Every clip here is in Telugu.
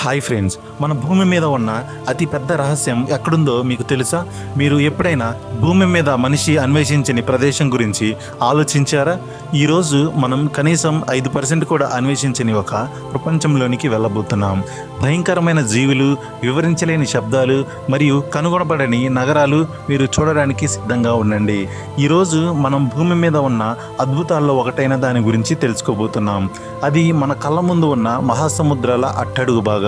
హాయ్ ఫ్రెండ్స్ మన భూమి మీద ఉన్న అతి పెద్ద రహస్యం ఎక్కడుందో మీకు తెలుసా? మీరు ఎప్పుడైనా భూమి మీద మనిషి అన్వేషించని ప్రదేశం గురించి ఆలోచించారా? ఈరోజు మనం కనీసం ఐదు పర్సెంట్ కూడా అన్వేషించని ఒక ప్రపంచంలోనికి వెళ్ళబోతున్నాం. భయంకరమైన జీవులు వివరించలేని శబ్దాలు మరియు కనుగొనబడని నగరాలు మీరు చూడడానికి సిద్ధంగా ఉండండి. ఈరోజు మనం భూమి మీద ఉన్న అద్భుతాల్లో ఒకటైన దాని గురించి తెలుసుకోబోతున్నాం. అది మన కళ్ళ ముందు ఉన్న మహాసముద్రాల అట్టడుగు భాగం.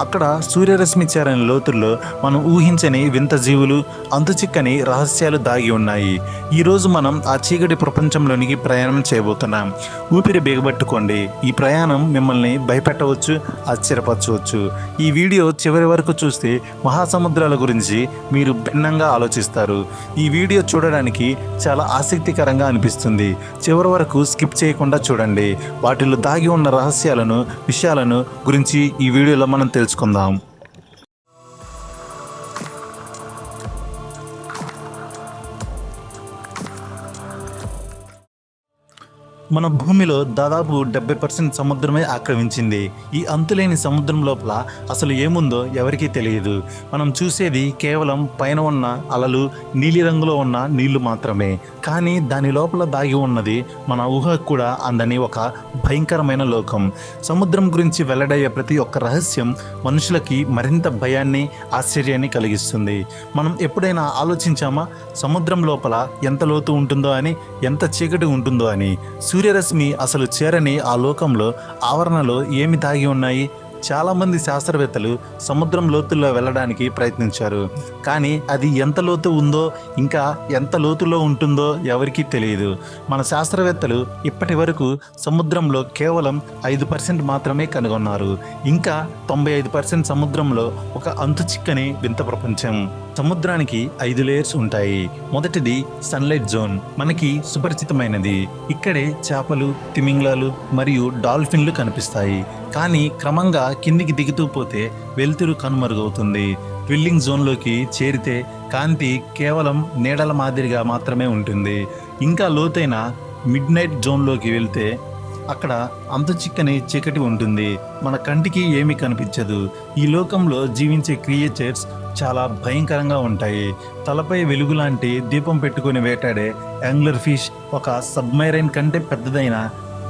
అక్కడ సూర్యరశ్మి చేరని లోతుల్లో మనం ఊహించని వింత జీవులు అంతుచిక్కని రహస్యాలు దాగి ఉన్నాయి. ఈరోజు మనం ఆ చీకటి ప్రపంచంలోనికి ప్రయాణం చేయబోతున్నాం. ఊపిరి బిగబట్టుకోండి. ఈ ప్రయాణం మిమ్మల్ని భయపెట్టవచ్చు ఆశ్చర్యపరచవచ్చు. ఈ వీడియో చివరి వరకు చూస్తే మహాసముద్రాల గురించి మీరు భిన్నంగా ఆలోచిస్తారు. ఈ వీడియో చూడడానికి చాలా ఆసక్తికరంగా అనిపిస్తుంది. చివరి వరకు స్కిప్ చేయకుండా చూడండి. వాటిలో దాగి ఉన్న రహస్యాలను విషయాలను గురించి ఈ వీడియోలో మనం తెలుసుకుందాం. మన భూమిలో దాదాపు డెబ్బై పర్సెంట్ సముద్రమే ఆక్రమించింది. ఈ అంతులేని సముద్రం లోపల అసలు ఏముందో ఎవరికీ తెలియదు. మనం చూసేది కేవలం పైన ఉన్న అలలు నీలిరంగులో ఉన్న నీళ్ళు మాత్రమే. కానీ దాని లోపల దాగి ఉన్నది మన ఊహకు కూడా అందని ఒక భయంకరమైన లోకం. సముద్రం గురించి వెల్లడయ్యే ప్రతి ఒక్క రహస్యం మనుషులకి మరింత భయాన్ని ఆశ్చర్యాన్ని కలిగిస్తుంది. మనం ఎప్పుడైనా ఆలోచించామా సముద్రం లోపల ఎంత లోతు ఉంటుందో అని ఎంత చీకటి ఉంటుందో అని? సూర్యరశ్మి అసలు చేరని ఆ లోకంలో ఆవరణలో ఏమి దాగి ఉన్నాయి? చాలామంది శాస్త్రవేత్తలు సముద్రం లోతుల్లో వెళ్ళడానికి ప్రయత్నించారు. కానీ అది ఎంత లోతు ఉందో ఇంకా ఎంత లోతులో ఉంటుందో ఎవరికీ తెలియదు. మన శాస్త్రవేత్తలు ఇప్పటి వరకు సముద్రంలో కేవలం ఐదు పర్సెంట్ మాత్రమే కనుగొన్నారు. ఇంకా తొంభై ఐదు పర్సెంట్ సముద్రంలో ఒక అంతు చిక్కని వింత ప్రపంచం. సముద్రానికి ఐదు లేయర్స్ ఉంటాయి. మొదటిది సన్లైట్ జోన్. మనకి సుపరిచితమైనది. ఇక్కడే చేపలు తిమింగ్లాలు మరియు డాల్ఫిన్లు కనిపిస్తాయి. కానీ క్రమంగా కిందికి దిగుతూ పోతే వెలుతురు కనుమరుగవుతుంది. ట్విల్లింగ్ జోన్లోకి చేరితే కాంతి కేవలం నీడల మాదిరిగా మాత్రమే ఉంటుంది. ఇంకా లోతైన మిడ్ నైట్ జోన్లోకి వెళ్తే అక్కడ అంత చిక్కని చీకటి ఉంటుంది. మన కంటికి ఏమీ కనిపించదు. ఈ లోకంలో జీవించే క్రియేచర్స్ చాలా భయంకరంగా ఉంటాయి. తలపై వెలుగు లాంటి దీపం పెట్టుకొని వేటాడే యాంగ్లర్ ఫిష్ ఒక సబ్మైరైన్ కంటే పెద్దదైన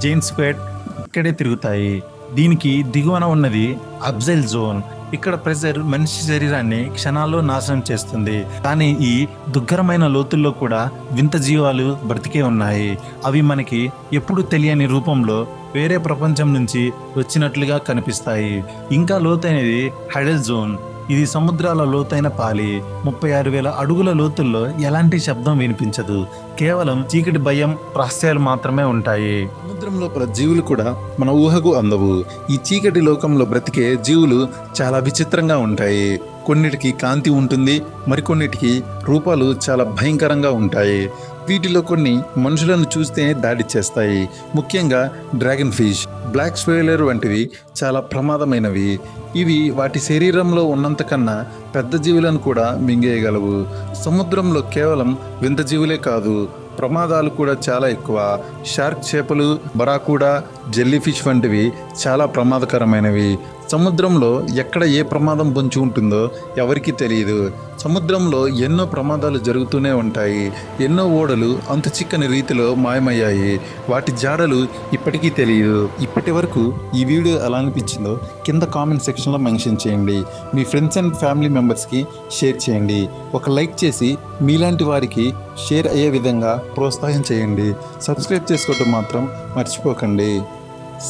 జైన్ స్క్వేట్ ఇక్కడే తిరుగుతాయి. దీనికి దిగువన ఉన్నది అబ్జైల్ జోన్. ఇక్కడ ప్రెజర్ మనిషి శరీరాన్ని క్షణాల్లో నాశనం చేస్తుంది. కానీ ఈ దుగ్గరమైన లోతుల్లో కూడా వింత జీవాలు బ్రతికే ఉన్నాయి. అవి మనకి ఎప్పుడు తెలియని రూపంలో వేరే ప్రపంచం నుంచి వచ్చినట్లుగా కనిపిస్తాయి. ఇంకా లోతైనది హైడల్ జోన్. ఇది సముద్రాల లోతైన పాలి. ముప్పై ఆరు వేల అడుగుల లోతుల్లో ఎలాంటి శబ్దం వినిపించదు. కేవలం చీకటి భయం రహస్యాలు మాత్రమే ఉంటాయి. సముద్రం లోపల జీవులు కూడా మన ఊహకు అందవు. ఈ చీకటి లోకంలో బ్రతికే జీవులు చాలా విచిత్రంగా ఉంటాయి. కొన్నిటికి కాంతి ఉంటుంది మరికొన్నిటికి రూపాలు చాలా భయంకరంగా ఉంటాయి. వీటిలో కొన్ని మనుషులను చూస్తే దాడి చేస్తాయి. ముఖ్యంగా డ్రాగన్ ఫిష్ బ్లాక్ స్వేలర్ వంటివి చాలా ప్రమాదమైనవి. ఇవి వాటి శరీరంలో ఉన్నంత కన్నా పెద్ద జీవులను కూడా మింగేయగలవు. సముద్రంలో కేవలం వింత జీవులే కాదు ప్రమాదాలు కూడా చాలా ఎక్కువ. షార్క్ చేపలు బరాకూడా జెల్లీ ఫిష్ వంటివి చాలా ప్రమాదకరమైనవి. సముద్రంలో ఎక్కడ ఏ ప్రమాదం పొంచి ఉంటుందో ఎవరికీ తెలియదు. సముద్రంలో ఎన్నో ప్రమాదాలు జరుగుతూనే ఉంటాయి. ఎన్నో ఓడలు అంత చిక్కని రీతిలో మాయమయ్యాయి. వాటి జాడలు ఇప్పటికీ తెలియదు. ఇప్పటి వరకు ఈ వీడియో ఎలా అనిపించిందో కింద కామెంట్ సెక్షన్లో మెన్షన్ చేయండి. మీ ఫ్రెండ్స్ అండ్ ఫ్యామిలీ మెంబర్స్కి షేర్ చేయండి. ఒక లైక్ చేసి మీలాంటి వారికి షేర్ అయ్యే విధంగా ప్రోత్సాహం చేయండి సబ్స్క్రైబ్ చేసుకోవటం మాత్రం మర్చిపోకండి.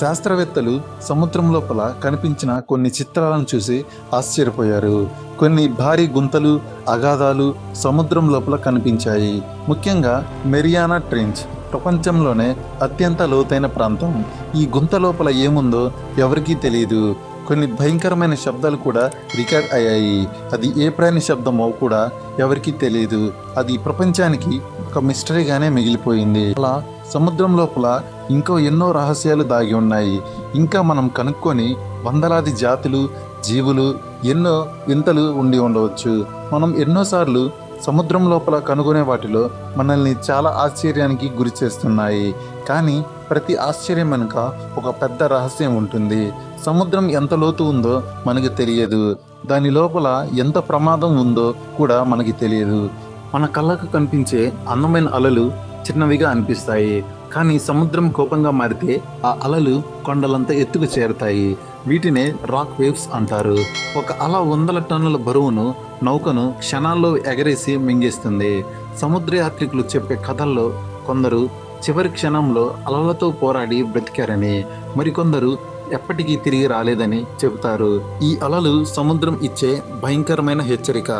శాస్త్రవేత్తలు సముద్రం లోపల కనిపించిన కొన్ని చిత్రాలను చూసి ఆశ్చర్యపోయారు. కొన్ని భారీ గుంతలు అగాధాలు సముద్రం లోపల కనిపించాయి. ముఖ్యంగా మెరియానా ట్రెంచ్ ప్రపంచంలోనే అత్యంత లోతైన ప్రాంతం. ఈ గుంత లోపల ఏముందో ఎవరికీ తెలియదు కొన్ని భయంకరమైన శబ్దాలు కూడా రికార్డ్ అయ్యాయి. అది ఏ ప్రాణి శబ్దమో కూడా ఎవరికీ తెలియదు అది ప్రపంచానికి ఒక మిస్టరీగానే మిగిలిపోయింది. అలా సముద్రం లోపల ఇంకో ఎన్నో రహస్యాలు దాగి ఉన్నాయి. ఇంకా మనం కనుక్కొని వందలాది జాతులు జీవులు ఎన్నో వింతలు ఉండి ఉండవచ్చు. మనం ఎన్నోసార్లు సముద్రం లోపల కనుగొనే వాటిలో మనల్ని చాలా ఆశ్చర్యానికి గురి చేస్తున్నాయి. కానీ ప్రతి ఆశ్చర్యం వెనుక ఒక పెద్ద రహస్యం ఉంటుంది. సముద్రం ఎంత లోతు ఉందో మనకు తెలియదు. దాని లోపల ఎంత ప్రమాదం ఉందో కూడా మనకి తెలియదు. మన కళ్ళకు కనిపించే అందమైన అలలు చిన్నవిగా అనిపిస్తాయి. కానీ సముద్రం కోపంగా మారితే ఆ అలలు కొండలంత ఎత్తుకు చేరుతాయి. వీటినే రాక్ వేవ్స్ అంటారు. ఒక అల వందల టన్నుల బరువును నౌకను క్షణాల్లో ఎగరేసి మింగేస్తుంది. సముద్ర యాత్రికులు చెప్పే కథల్లో కొందరు చివరి క్షణంలో అలలతో పోరాడి బ్రతికారని మరికొందరు ఎప్పటికీ తిరిగి రాలేదని చెబుతారు. ఈ అలలు సముద్రం ఇచ్చే భయంకరమైన హెచ్చరిక.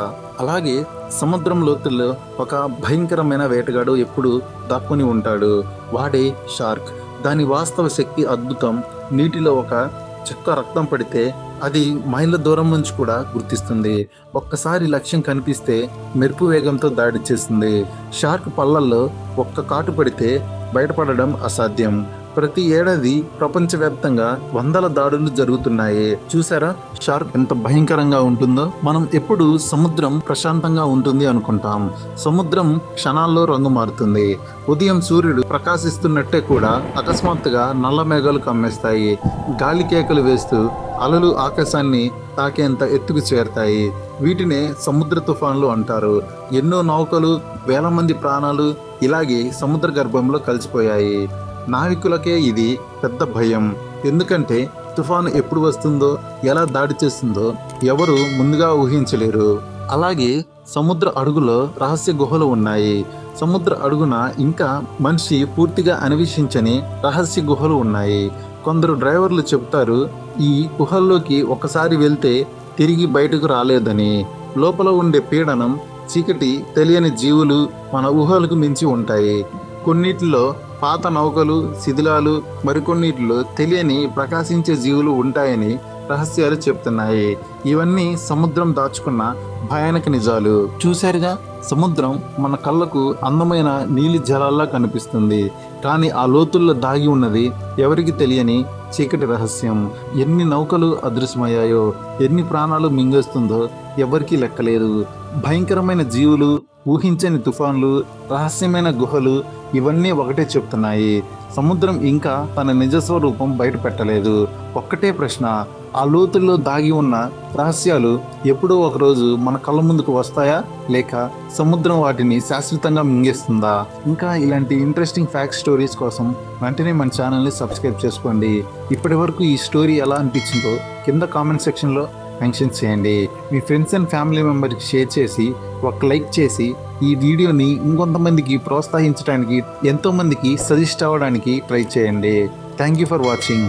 అలాగే సముద్రం లోతుల్లో ఒక భయంకరమైన వేటగాడు ఎప్పుడు దాక్కుని ఉంటాడు. వాడే షార్క్. దాని వాస్తవ శక్తి అద్భుతం. నీటిలో ఒక చుక్క రక్తం పడితే అది మైళ్ళ దూరం నుంచి కూడా గుర్తిస్తుంది. ఒక్కసారి లక్ష్యం కనిపిస్తే మెరుపు వేగంతో దాడి చేస్తుంది. షార్క్ పళ్ళల్లో ఒక్క కాటు పడితే బయటపడడం అసాధ్యం. ప్రతి ఏడాది ప్రపంచవ్యాప్తంగా వందల దాడులు జరుగుతున్నాయి. చూసారా? షార్క్ ఎంత భయంకరంగా ఉంటుందో? మనం ఎప్పుడు సముద్రం ప్రశాంతంగా ఉంటుంది అనుకుంటాం. సముద్రం క్షణాల్లో రంగు మారుతుంది. ఉదయం సూర్యుడు ప్రకాశిస్తున్నట్టే కూడా అకస్మాత్తుగా నల్ల మేఘాలు కమ్మేస్తాయి. గాలి కేకలు వేస్తూ అలలు ఆకాశాన్ని తాకేంత ఎత్తుకు చేరుతాయి. వీటినే సముద్ర తుఫాన్లు అంటారు. ఎన్నో నౌకలు వేల మంది ప్రాణాలు ఇలాగే సముద్ర గర్భంలో కలిసిపోయాయి. నావికులకే ఇది పెద్ద భయం. ఎందుకంటే తుఫాను ఎప్పుడు వస్తుందో ఎలా దాడి చేస్తుందో ఎవరు ముందుగా ఊహించలేరు. అలాగే సముద్ర అడుగులో రహస్య గుహలు ఉన్నాయి. సముద్ర అడుగున ఇంకా మనిషి పూర్తిగా అన్వేషించని రహస్య గుహలు ఉన్నాయి. కొందరు డ్రైవర్లు చెప్తారు ఈ గుహల్లోకి ఒకసారి వెళ్తే తిరిగి బయటకు రాలేదని. లోపల ఉండే పీడనం చీకటి తెలియని జీవులు మన ఊహలకు మించి ఉంటాయి. కొన్నిటిలో పాత నౌకలు శిథిలాలు మరికొన్నిటిలో తెలియని ప్రకాశించే జీవులు ఉంటాయని రహస్యాలు చెప్తున్నాయి. ఇవన్నీ సముద్రం దాచుకున్న భయానక నిజాలు. చూశారుగా? సముద్రం మన కళ్ళకు అందమైన నీలి జలాల్లా కనిపిస్తుంది. కానీ ఆ లోతుల్లో దాగి ఉన్నది ఎవరికి తెలియని చీకటి రహస్యం. ఎన్ని నౌకలు అదృశ్యమయ్యాయో ఎన్ని ప్రాణాలు మింగేస్తుందో ఎవరికీ లెక్కలేదు. భయంకరమైన జీవులు ఊహించని తుఫాన్లు రహస్యమైన గుహలు ఇవన్నీ ఒకటే చెప్తున్నాయి. సముద్రం ఇంకా తన నిజ స్వరూపం బయట పెట్టలేదు ఒక్కటే ప్రశ్న ఆ లోతుల్లో దాగి ఉన్న రహస్యాలు ఎప్పుడో ఒకరోజు మన కళ్ళ ముందుకు వస్తాయా? లేక సముద్రం వాటిని శాశ్వతంగా మింగేస్తుందా? ఇంకా ఇలాంటి ఇంట్రెస్టింగ్ ఫ్యాక్ట్ స్టోరీస్ కోసం వెంటనే మన ఛానల్ని సబ్స్క్రైబ్ చేసుకోండి. ఇప్పటి వరకు ఈ స్టోరీ ఎలా అనిపించిందో కింద కామెంట్ సెక్షన్లో మెన్షన్ చేయండి. మీ ఫ్రెండ్స్ అండ్ ఫ్యామిలీ మెంబర్కి షేర్ చేసి ఒక లైక్ చేసి ఈ వీడియోని ఇంకొంతమందికి ప్రోత్సహించడానికి ఎంతోమందికి సజెస్ట్ అవ్వడానికి ట్రై చేయండి. Thank you for watching